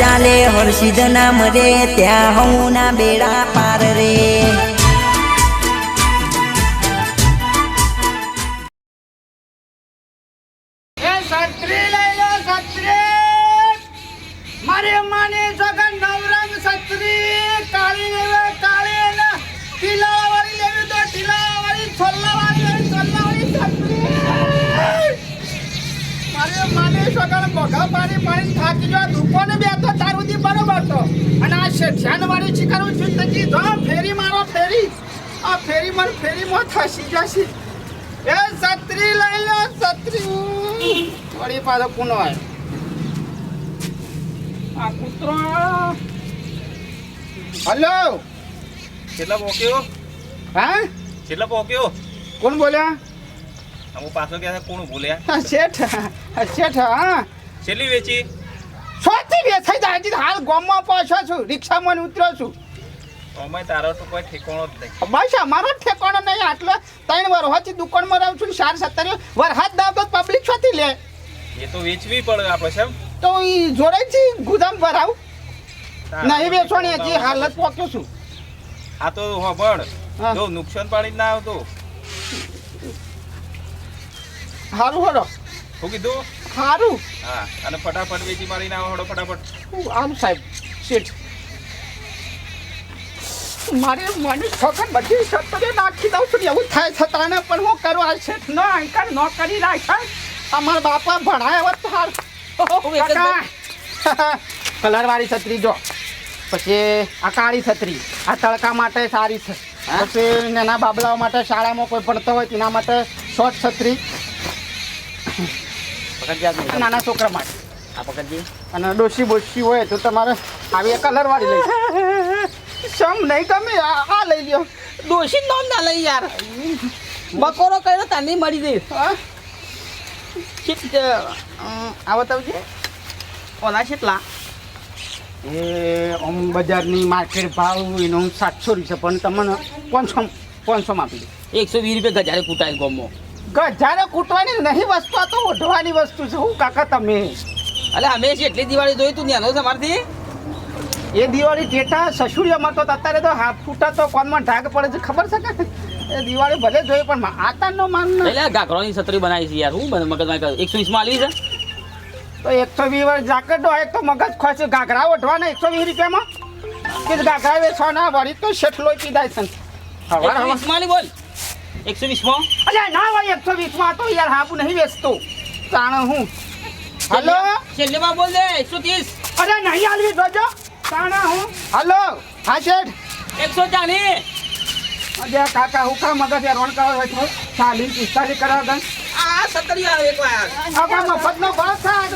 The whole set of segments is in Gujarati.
ચાલે હર્ષિદ નામ રે, ત્યાં હું ના બેડા પાર રે. મારી માની નવરંગ છત્રી કાળી લેવે ને મારી પાણી પાણી થાકી જો દુકોને બે તો તારું દી બરોબર તો. અને આ શેઠિયાન વાળી શિકારું છું તો કીધો ફેરી મારો ફેરી. આ ફેરી માર ફેરી મો થસી જશે. એ સત્રી લઈ લો છત્રી. વળી પાછો કુનો આય આ કૂતરો હલો. કેટલા પોક્યો? હા? કેટલા પોક્યો? કોણ બોલ્યા? અમુક પાછો ગયા કોણ બોલ્યા હા, શેઠ. હા, શેઠ હા. છેલ્લી વેચી. સોથી વેચાઈ જાય. છે હાલ ગામમાં પહોંચ્યો છું રિક્ષામાં ઉતર્યો છું. અમે તારો તો કોઈ ઠેકાણો જ નહીં. બસ અમારો ઠેકાણો નહીં આટલો ત્રણ વાર હોથી દુકાનમાં રહું છું ચાર સત્તર વાર હાથ દાવ તો પબ્લિક છોથી લે. એ તો વેચવી પડે આપણે સાહેબ. તો એ જોડે છે ગુદામ ભરાવ નહીં વેચવાની હજી હાલત પહોંચ્યો છું. આ તો હબળ હા. જો નુકસાન પાડી ના આવતું. સારું હડો શું કીધું? સારું હા અને ફટાફટ વેચી મારીને આવો હળો ફટાફટ. આમ સાહેબ શેઠ. મારે મને છોકન બધી સત્તરે નાખી દઉં છું એવું થાય છતાં પણ હું કરું આ શેઠ. ન અંકર ન કરી રાખ્યા અમારા બાપા ભણાય હોત તો હારું કલરવાળી છત્રી જો. પછી આ કાળી છત્રી. આ તડકા માટે સારી છે. પછી નાના બાબલાઓ માટે શાળામાં કોઈ ભણતો હોય તેના માટે શોર્ટ છત્રી. નાના છોકરા માટે. આ પકડજી અને ડોસી બોસી હોય તો તમારે આવી કલર વાળી લઈ સમ નહીં તમે આ લઈ લ્યો. દોષી નોમ ના લઈ યાર. બકોરો કર્યો તાની મળી દે હા? શીત આ બતાવજે. ઓના કેટલા એ આમ બજારની માર્કેટ ભાવ એનો સાતસો રૂપિયા પણ તમને પાંચસો પાંચસોમાં આપી દે. એકસો વીસ રૂપિયા ગજારે કૂટાય ગોમો. ગજારે કૂટવાની નહીં વસ્તુ આ તો ઓઢવાની વસ્તુ છે. હું કાકા તમે? અલે અમે છે એટલી દિવાળી જોઈ તું નેનો તમારથી એ દિવાળી ટેટા સસુડીઓમાં તો અત્યારે તો હાથ ફૂટા તો કોનમાં ઢાક પડે છે ખબર છે કે? એ દિવાળી ભલે જોઈએ પણ આતાનો માન ના. એટલે ગાઘરોની છત્રી બનાવી છે યાર હું મગજમાં એકસો વીસમાં આવી છે. તો એકસો વીસ વાર જાકેટ હોય તો મગજ ખોશે ઘાઘરા ઓઢવાના એકસો વીસ રૂપિયામાં? કે ઘાઘરા વેચવાના? વળી તો શેઠ લોહી પીધાય છે. આલી બોલ. એકસો વીસમાં અલ્યા ના હોય એકસો વીસમાં તો યાર હાબુ નહીં વેચતો. તાણ હું? હલો? છેલ્લે બોલ દે એકસો ત્રીસ. અરે નહીં હાલવી જોજો. તાણા હું? હલો? હા શેઠ? એકસો ચાલીસ. અજય કાકા હું કા મગજ હેરાન કરવા હોય ચાલીસ પિસ્તાલીસ કરાવ દન. આ સત્તરી આવે એક વાર. આપણા મફતનો ભાવ થાય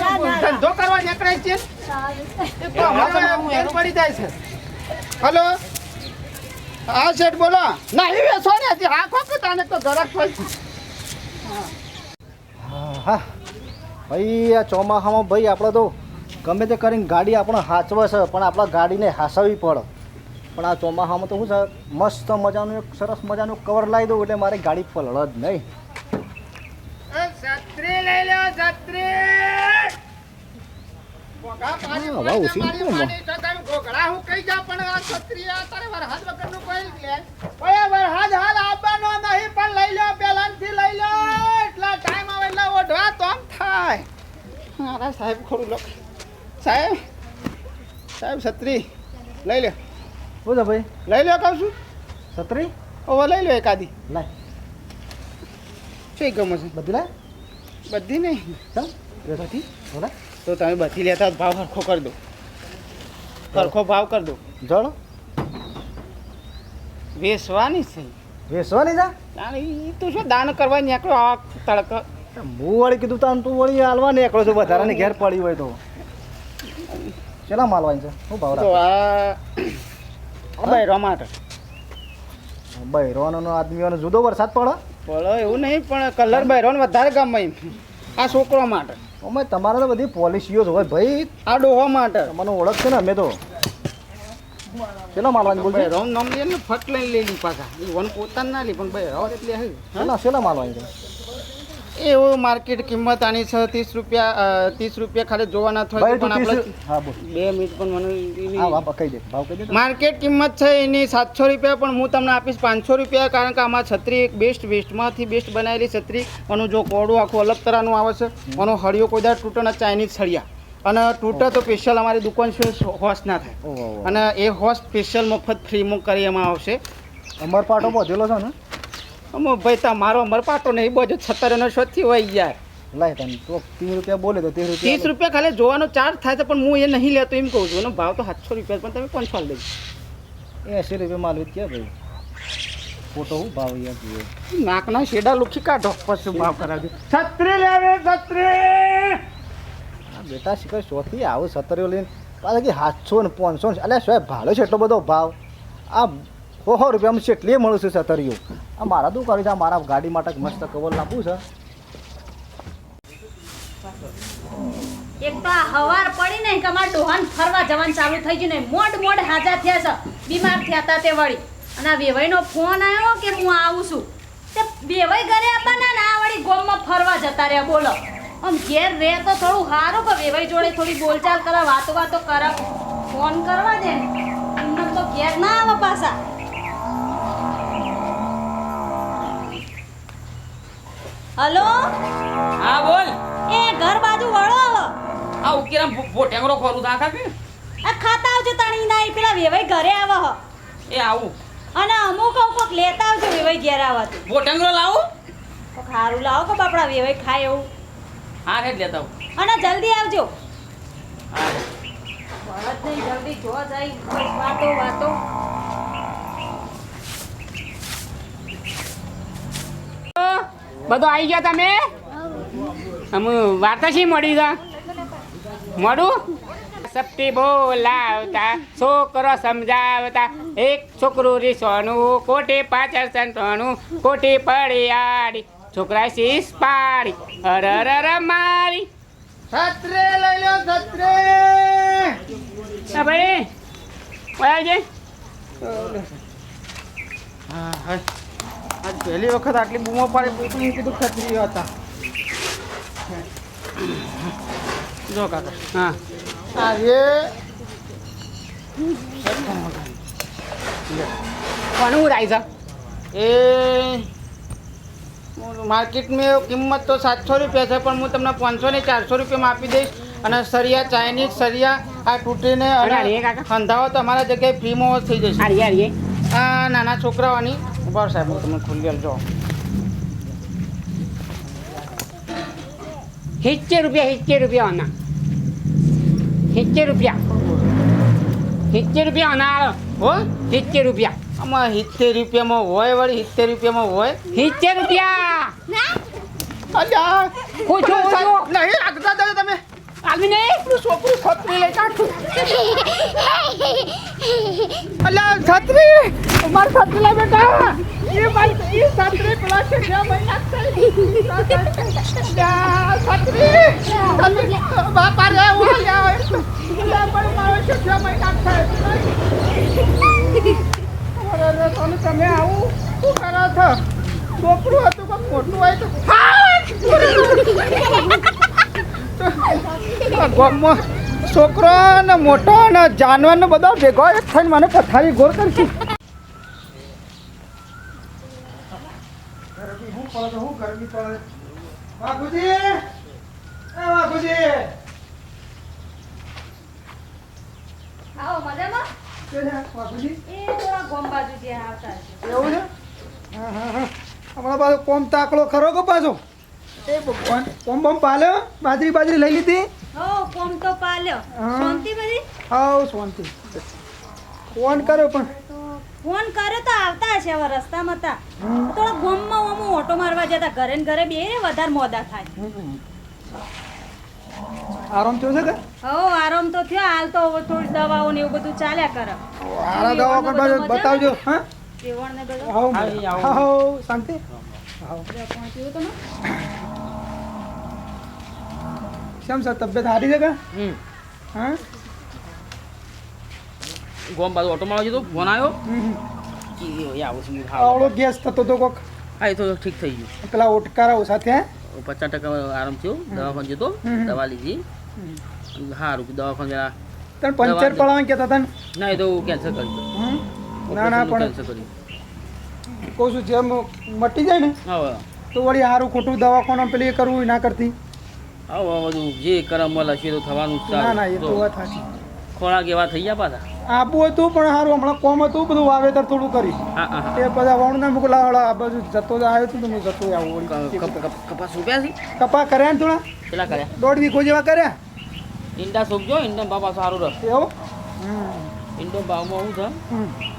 ધંધો કરવા નીકળે છે. તો હું મેળ પડી જાય છે. હલો? હા શેઠ બોલો. નહીં વેચવાની હતી હા ખો કે તાને તો જરાક હોય. છે હા. ભાઈ આ ચોમાસામાં ભાઈ આપણે તો ગમે તે કરીને ગાડી આપણે હાચવે છે પણ આપણા ગાડીને હાસવી પડે. પણ આ ચોમાસામાં તો શું છે મસ્ત મજાનું એક સરસ મજાનું કવર લાવી દઉં એટલે મારી ગાડી પલળ જ નહીં. છત્રી લઈ લો છત્રી! હું કહી જા પણ આ આ તારે વરસાદ વગરનું કોઈ લે. ઓય વરસાદ હાલ આવવાનો નહીં પણ લઈ લો પહેલાંથી લઈ લો એટલા ટાઈમ આવે એટલે ઓઢવા તો થાય. મારા સાહેબ ખોડું લો. સાહેબ સાહેબ છત્રી લઈ લે બોલો ભાઈ. લઈ લો કહું છું. છત્રી હવે લઈ લો એકાદી. લાય. શું ગમે છે? બધી લાય? બધી નહીં. બોલા. તો તમે બધી લેતા ભાવ સરખો કરી દો. સરખો ભાવ કરી દો. જળ વેસવાની છે. વેસવાની છે? એ તું શું દાન કરવા નીકળો આ તડક? હું વળી કીધું તાન તું વળી હાલવા નીકળો છો વધારાની ઘેર પડી હોય તો. કેટલા માલવાની છે શું ભાવ તો આ બૈરો માટે બૈરોનો આદમીઓનો જુદો વરસાદ પડે? પડે એવું નહીં પણ કલર બૈરોને વધારે ગમે આ છોકરો માટે. અમે તમારે તો બધી પોલિસીઓ જ હોય ભાઈ. આ ડોહો માટે. મને ઓળખ છે ને અમે તો. કેટલા માલવાની બોલ બૈરો નામ લે ને ફટ લઈને લઈ લી પાછા. એ વન પોતાને ના લી પણ બૈરો એટલે હે. ના કેટલા માલવાની છે એવું માર્કેટ કિંમત આની છે ત્રીસ રૂપિયા ત્રીસ રૂપિયા ખાલી જોવાના થાય પણ આપણે ત્રીસ- હા બોલ. બે મિનિટ પણ મને. માર્કેટ કિંમત છે એની સાતસો રૂપિયા પણ હું તમને આપીશ પાંચસો રૂપિયા કારણ કે આમાં છત્રી એક બેસ્ટ બેસ્ટમાંથી બેસ્ટ બનાવેલી છત્રી. આનું જો કોડું આખું અલગ તરહનું આવે છે. આનો હળિયો કોઈ દાડ તૂટે ના ચાઇનીઝ સળિયા. અને તૂટે તો સ્પેશિયલ અમારી દુકાન છે હોસ ના થાય. અને એ હોસ સ્પેશિયલ મફત ફ્રીમાં કરી એમાં આવશે. અમર પાટો પહોંચેલો છે ને? અમો ભાઈ તા મારો મરપાટો ને પાટો નહીં બોજો છત્તરનો છોથી હોય યાર. લાય તને તો ત્રીસ રૂપિયા બોલે તો ત્રીસ ત્રીસ રૂપિયા રૂપિયા ખાલી જોવાનો ચાર્જ થાય છે પણ હું એ નહીં લેતો એમ કહું છું. એનો ભાવ તો સાતસો રૂપિયા પણ તમે પાંચસો લઈ એસી રૂપિયા માલ ક્યાં ભાઈ. ફોટો હું ભાવ યાર જોઈએ નાકના શેડા લુખી કાઢો પછી ભાવ કરાવજો. છત્રી લેવે છત્રી! આ બેટા શીખર ચોથી આવું સત્તરીઓ લઈને? પાછા કે સાતસો ને પાંચસો ને અલ્યા સાહેબ ભાડો છે એટલો બધો ભાવ. આ સો રૂપિયા રૂપિયામાં કેટલી મળે છે સત્તરીઓ આ મારા શું કર્યું છે, આ મારા ગાડી માટે મસ્ત કવર લાપું છે. એક તો હવાર પડી ને કે અમારા ડોહાન ફરવા જવાનું ચાલુ થઈ ગયું ને, મોડ મોડ હાજા થયા છે. બીમાર થયા હતા તે વળી. અને આ વેવાઈનો ફોન આવ્યો કે હું આવું છું? તે વેવાઈ ઘરે આવવાના ને આ વળી ગોમમાં ફરવા જતા રહ્યા, બોલો. આમ ઘેર રહે તો થોડું સારું પણ વેવાઈ જોડે થોડી બોલચાલ કરા વાતો વાતો કરા. ફોન કરવા દે. તો ઘેર ના આવે પાછા. હલો? હા બોલ. એ ઘર બાજુ વળો. આ ઉકેરામ ભોટેંગરો ખોરું થાકા કે? આ ખાતા આવજો તણી નાઈ પેલા વેવાઈ ઘરે આવો. હ એ આવું. અને અમુક અમુક લેતા આવજો વેવાઈ ઘેર આવવાથી ભોટેંગરો લાવું? કોક હારું લાવો કે બાપડા વેવાઈ ખાય એવું. હા જ લેતા આવું. અને જલ્દી આવજો. હા. બળદ નહીં જલ્દી જો જાય વાતો વાતો. બધો આવી ગયા તમે? અમે વાર્તા શી મળી તા. મળું? સપટી બોલાવતા છોકરો સમજાવતા એક છોકરું રીસોનું કોટી પાછળ સંતોનું કોટી પડી આડી છોકરા શીશ પાડી અર અર અર મારી. છત્રે લઈ લો છત્રે. ભાઈ ઓય આવજે. હા હા. આજ પહેલી વખત આટલી બૂમો પાડે પોતું કીધું ખતરી હતા. જો કાકા હા. આ એ કોનું ઉડાય છે એ માર્કેટમાં કિંમત તો સાતસો રૂપિયા છે પણ હું તમને પાંચસો ને ચારસો રૂપિયામાં આપી દઈશ. અને સરિયા ચાઇનીઝ સરિયા આ તૂટીને અને. તો અમારા જગ્યાએ ફ્રીમાં થઈ જશે. આ નાના છોકરાઓની ઊભા સાહેબ હું તમને ખુલ્લી જો સિત્તેર રૂપિયા સિત્તેર રૂપિયા આના. સિત્તેર રૂપિયા. સિત્તેર રૂપિયા આના હો? સિત્તેર રૂપિયા. આમાં સિત્તેર રૂપિયામાં હોય વળી સિત્તેર રૂપિયામાં હોય? સિત્તેર રૂપિયા. ઓછો નહીં રાખતા તમે. આલવી નહીં છોકરું છત્રી લઈ કાઢું. અલ્યા છત્રી! માર છત્રી લઈ બેટા. એ મારી એ છત્રી પેલા છે જ્યાં મહી છત્રી! બાપા રે હું લ્યા લ્યા પણ મારો છે જ્યાં મહી નાખતા અરે રે તમે તમે આવું શું કરો છો છોકરું હતું કે મોટું હોય તો આ ગામમાં છોકરો ને મોટો ને જાનવર ને બધા ભેગો એક થઈને મને પથારી ગોળ કરશે આવો મજામાં? એ થોડા ગોમ બાજુ ત્યાં આવતા હશે. એવું છે? હા હા હા. હમણાં પાછો કોમ તાકડો ખરો કે પાછો? એ ભગવાન. કોમ બમ પાલ્યો બાજરી બાજરી લઈ લીધી. હો કોમ તો પાલ્યો હા. શાંતિ બધી? હાવ શાંતિ. ફોન કર્યો પણ. ફોન કર્યો તો આવતા હશે હવે રસ્તામાં હતા થોડા ગોમમાં ઓમો ઓટો મારવા જતા ઘરે ને ઘરે બે વધારે મોડા થાય. આરામ થયો છે કે? હો આરામ તો થયો. હાલ તો હવે થોડી દવાઓ ને એવું બધું ચાલ્યા કરે. આરા દવા પણ બતાવજો હા? સેવણ ને બધું? હાવ હાવ શાંતિ. હાવ પહોંચ્યું તમે? કેમ સર તબિયત સારી છે કે? હા? ગોમ બાજુ ઓટો મારવા જતો ફોન આવ્યો. આવડો ગેસ થતો તો કોક. હા એ તો ઠીક થઈ ગયું. પેલા ઓટકારા ઓછા થયા પચાસ ટકા આરામ થયો દવાખાને જતો દવા લીધી. સારું દવાખાન જરા તને પંચર પડાવવાનું કહેતા હતા ને? એ તો કેન્સલ કરી? ના ના પણ કેન્સલ કરી કહું છું જેમ મટી જાય ને તો વળી સારું ખોટું દવાખાનું પેલી કરવું ના કરતી. આવો બધું જે કરમ લખીએ તો થવાનું જ ના ના એ તો વાત સાચી. ખોરાક એવા થઈ ગયા પાછા? આબુ હતું પણ સારું હમણાં કોમ હતું બધું વાવેતર થોડું કરી હા હા હા. એ બધા વાવણ ના મોકલા વાળા આ બધું જતો આવ્યો હતો તમે જતો આવું કપાસ ઉગ્યા છે? કપા કર્યા ને થોડા? કેટલા કર્યા? દોઢ વીઘો જેવા કર્યા. ઈંડા સોંપજો ઈંડા બાપા સારું રહે એવું. ઈંડો ભાવમાં શું છે?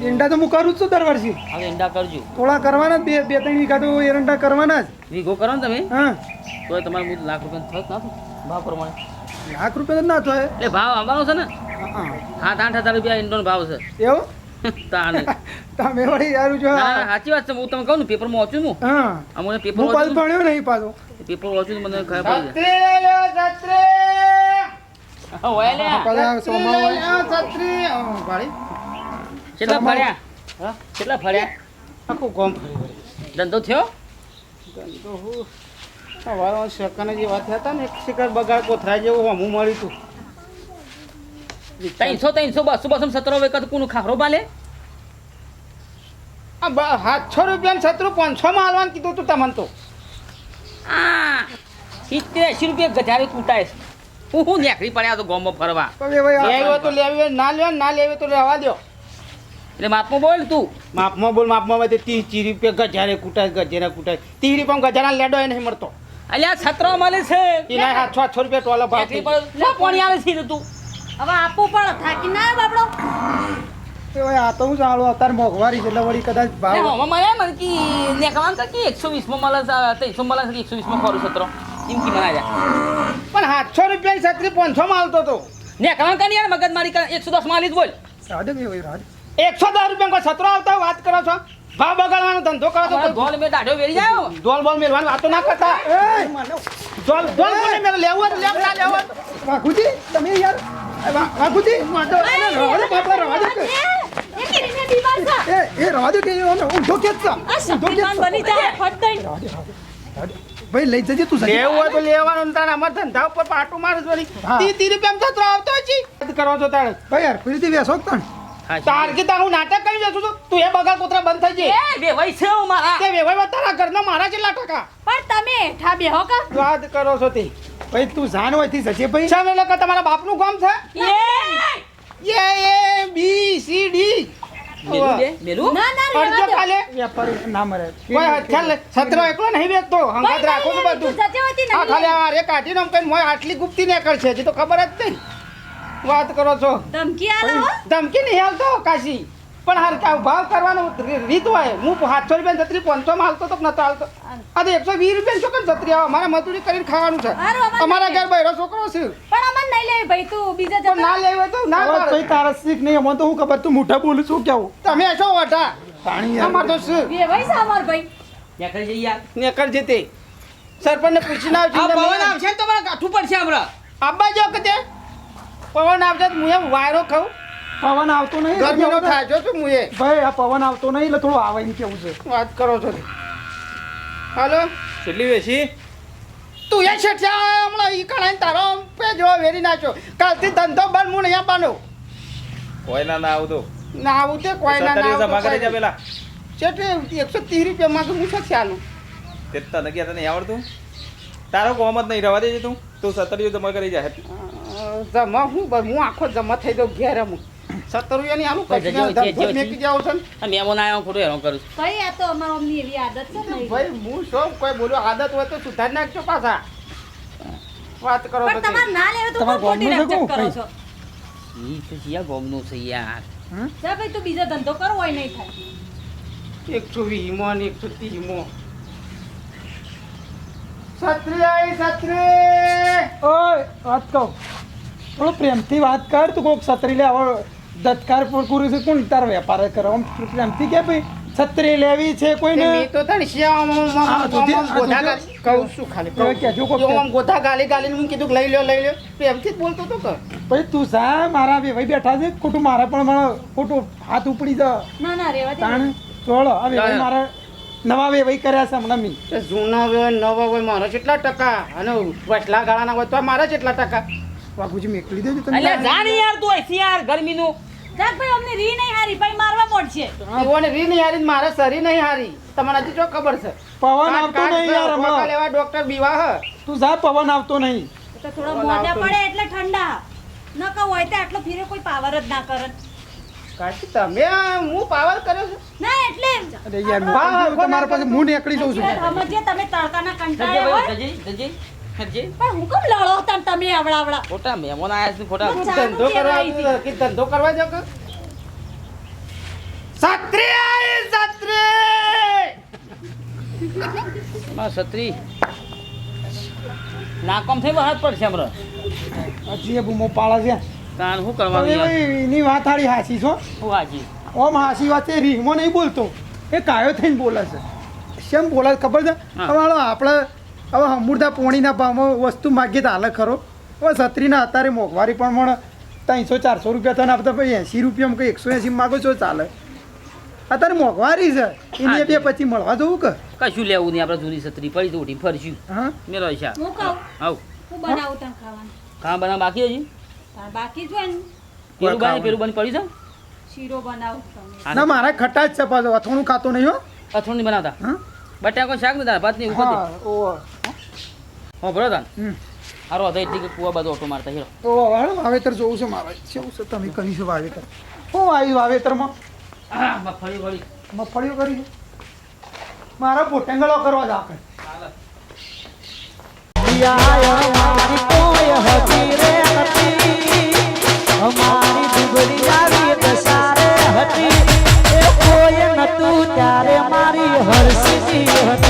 ઈંડા તો હું કરું જ છું દર વર્ષે. હવે ઈંડા કરજો. થોડા કરવાના બે બે ત્રણ વીઘા તો એરંડા કરવાના જ. વીઘો કરો ને તમે? હા. તો તમારે હું લાખ રૂપિયા થત ના ભાવ પ્રમાણે. લાખ રૂપિયા તો ના થાય. એટલે ભાવ આવવાનો છે ને? હા, સાત આઠ હજાર રૂપિયા ઈંડોનો ભાવ છે. એવું? તાને. તમે વળી યાર જો સાચી વાત છે હું તમને કહું ને પેપરમાં વાંચું હું. હા અમને પેપર હું પાછું વાંચું ભણ્યો નહીં પાછો. પેપર વાંચું મને ખબર પડી લો છત્રી ઓય લે હા, ભાળી કેટલા ફર્યા હા? કેટલા ફર્યા આખું ગોમ ફરી વળી. ધંધો થયો? ધંધો હું વારો સેકન્ડ જે વાત હતા ને એક શિકાર બગાડ કોથરાય જેવું હમું મળ્યું હતું ત્રણસો ત્રણસો બસો બસો સત્તરો વખત કોનું ખાખરો બાલે? સાતસો રૂપિયા સત્રું પાંચસો માં હાલવાનું કીધું તું તમને તો. આ સિત્તેર એસી રૂપિયા ગજારે કૂટાય હું હું નેકરી પડ્યા તો ગોમમાં ફરવા. લેવી તો લેવી ના લેવા ના લેવી તો રહેવા દો એટલે માપમાં બોલ તું. માપમાં બોલ માપમાં તે ત્રીસ ત્રીસ રૂપિયા ગજારે કૂટાય ગજારે કૂટાય. ત્રીસ રૂપિયા ગજારા લેડો એ નહીં મળતો. અલ્યા છત્રો મળે છે. એના સાતસો આઠસો રૂપિયા ટોલો ભાવ પાણી આવે છે તું? હવે આપવું પણ થાકી ના બાપડો આ તો હું ચાલો અત્યારે મોંઘવારી છે એટલે વળી કદાચ ભાવ હોમાં મળે મને કે નેકવાન કે એકસો વીસમાં મળે છે ત્રણસો મળે છે કે એકસો વીસમાં ખરું છત્રો. એમ કે મનાય જા પણ સાતસો રૂપિયાની છત્રી પાંચસો માલતો તો. હતો નેકવાન કર યાર મગજ મારી એકસો દસમાં જ બોલ. ભાઈ રાધે એકસો દસ રૂપિયા કોઈ સત્રો આવતા હોય વાત કરો છો? ભાવ બગાડવાનો ધંધો કરો તો ગોલ મેં દાઢો વેરી જાય ડોલ બોલ મેળવાની વાતો ના કરતા. ડોલ ડોલ બોલ મેળ લેવો જ લેવું ના લેવો વાઘુજી તમે યાર વાઘુજી વાંધો નહીં, રવા દે બાપા, રવા દે કે. એ કરીને બીમાર છે? એ એ રવા દે કે ઊંધો કે જ છે. આ બની જાય ફટ દઈ ભાઈ લઈ જજે તું લેવું હોય તો લેવાનું તારે અમાર ધંધા ઉપર પાટું મારું તી તી રૂપિયા જતો આવતો છે. કરો છો તારે ભાઈ યાર ફરીથી બેસો તણ. તાર કે તાર હું નાટક કરી બેસું છું તું એ બગાડ કોતરા બંધ થઈ જાય? એ બે છે હું મારા. તે વેવાય તારા ઘરના મારા કેટલા ટકા. પણ તમે હેઠા બેહો કા? વાત કરો છો તે. ભાઈ તું જાણ હોયથી જજે ભાઈ. સામે લોકો તમારા બાપનું કામ છે? એ! એ એ બી સી ડી. મેલું ના ના અડધો કાલે. વેપારી ના મરે. કોઈ ખ્યાલ સત્રો એકલો નહીં વેચતો. હંગાત રાખો બધું. હા ખાલી આ રે કાઢી નામ કઈ મોય આટલી ગુપ્તી ને કરશે તો ખબર જ નહીં. વાત કરો છો. ધમકી આલો ધમકી નહીં હાલતો કાશી. પણ હાલ કા ભાવ કરવાનો રીત હોય. હું સાતસો રૂપિયા છત્રી પાંચસો માં હાલતો તો કે નતો હાલતો? આ એકસો વીસ રૂપિયા છોકરા છત્રી આવે. મારે મજૂરી કરીને ખાવાનું છે. અમારા ઘર બહેરો છોકરો છે. પણ અમન નહીં લેવી ભાઈ તું. બીજા તો ના લેવો તો ના પાડે. તારા શીખ નહીં. અમને તો હું ખબર? તું મોટા બોલું છું કેવું? તમે છો વટા પાણી અમાર તો શું એ ભાઈ છે ભાઈ. નેકર જઈ યાર નીકળ જતે સરપંચને પૂછીને આવજો આ પવન આવશે ને તો મારે કાઠું પડશે હમણાં આબા જો કતે પવન આવશે તો હું એમ વાયરો ખાઉં. પવન આવતો નહીં ગરમીનો થાય જો છું હું એ? ભાઈ આ પવન આવતો નહીં એટલે થોડું આવે એમ કેવું છે. વાત કરો છો હાલો. કેટલી વેચી? તું એ શેઠિયા હમણાં ઈ કણાઈ તારો પે જો વેરી નાખ્યો. કાલથી ધંધો બંધ હું અહીંયા આપવાનો. કોઈ ના ના આવતો? ના આવું તે કોઈ ના ના આવતો પેલા. શેઠે એકસો ત્રીસ રૂપિયા માંગે હું શું ચાલું તેતા તને ક્યાં તને આવડતું? તારો કોમ જ નહીં રવા દેજે તું. તું સત્તર યુદ્ધ જમા કરી જા. જમા હું હું આખો જમા થઈ દઉં ઘેર હું સત્તર રૂપિયાની આલું ભાઈ, કચીને જજો, જજો, ધંધો મેકી જાઉં છું ને. આ મહેમાન આવ્યો ખોટું હેરાન કરું ભાઈ આ તો અમાર અમની એવી આદત છે ને. ભાઈ હું શું કોઈ બોલ્યો આદત હોય તો સુધારી નાખજો પાછા. વાત કરો પણ તમારે ના લેવું તો ખોટી ગામનું છે રકઝક કોણ? કરો છો? ઈ તો છે ગોમનું છે યાર. જા ભાઈ તું બીજો ધંધો કરો હોય નહીં થાય. એકસો વીમો ને એકસો ત્રીમો છત્રી આઈ છત્રી! ઓય વાત કહું. થોડો પ્રેમથી વાત કર તું કોઈક છત્રી લે હવે દત્કાર પૂરું કરું છે કોણ તાર વેપાર કરો? આમ પ્રેમથી કે ભાઈ છત્રી લેવી છે કોઈને? તો આ ગોધા ગાલી- કહું છું ખાલી હવે. આમ ગોધા ગાલી ગાલી હું કીધું લઈ લ્યો લઈ લ્યો પ્રેમથી જ બોલતો તો કર. ભાઈ તું જા મારા ભાઈ બેઠા છે ખોટું મારા પણ મને ખોટું હાથ ઉપડી જા. ના ના રેવા દે. તાણ ચોળો જા. મારા નવા વેવાઈ કર્યા છે હમણાં મી. જૂના હોય નવા હોય મારા કેટલા ટકા અને વચલા ગાળાના હોય તો મારા કેટલા ટકા. વાઘુજી મેકલી દેજો એટલે અલ્યા જાણી યાર તું અહીંથી યાર ગરમીનું. જાગભાઈ અમને રી નહીં હારી ભાઈ મારવા પડશે ઓને રી નહીં હારી મારે સરી નહીં હારી. તમને હજી જો ખબર છે. પવન આવતો નહીં યાર અમાર લેવા ડોક્ટર બીવા હ. તું જા પવન આવતો નહીં. તો થોડો મોઢા પડે એટલે ઠંડા. ન કહું હોય તો આટલો ફીરે કોઈ પાવર જ ના કરે. કાકી તમે હું પાવર કર્યો છે. ના એટલે અરે યાર વાહ, હું વાહ, તમારા પાસે હું નીકળી જઉં છું. સમજીએ તમે તડકાના કંટાળે હોય. જજે જજે. પણ હું કેમ લડો તમ તમે આવડાવડા ખોટા મહેમાન આયા છે ખોટા. ધંધો કરવા કે ધંધો કરવા જાવ કે? સત્રી આઈ સત્રી માં છત્રી નાકામ થઈ બહાર પડશે હમણાં. હજી એ બૂમો પાળા છે. તાણ શું કરવાનું એની વાત હારી હાસી છો હું. હાજી ઓમ હાસી વાત છે રીંગમાં નહીં બોલતો. એ કાયો થઈને બોલે છે. કેમ બોલે ખબર છે? હા. આપણે હવે અમૂર્તા પોણીના ભાવમાં વસ્તુ માગીએ તો હાલ ખરો. હવે છત્રીના અત્યારે મોંઘવારી પણ મળે ત્રણસો ચારસો રૂપિયા થઈને આપતા ભાઈ એંસી રૂપિયામાં કંઈ એકસો એંસી માગો છો ચાલે. અત્યારે મોંઘવારી છે. એને બે પછી મળવા જવું કે? કશું લેવું નહીં આપણે જૂની છત્રી પડી ઉઠી ફરશું. હા? મેરો છે હું કહું? આવ. હું બનાવું તને ખાવાનું. બનાવ બાકી હજી? બાકી જ હોય ને. પેલું બની પેલું બની પડી છે? શીરો બનાવું ના મારા ખટા જ છે પાછો અથોણું ખાતો નહીં હો. અથોણું નહીં બનાવતા? હા? બટાકો શાક ને દાળ ભાત નહીં એવું ઓ હો બરો તાન. હારો હતો ઠીક કુવા બધો ઓટો મારતા હીરો. ઓ હવે વાવેતર જોવું છે મારા. કેવું છે તમે કરી છે વાવેતર? હું આવી વાવેતરમાં? આ મગફળી વળી મગફળીઓ કરી મારા પોટેંગળો કરવા જ આપણે અમારી દુબળી जीवन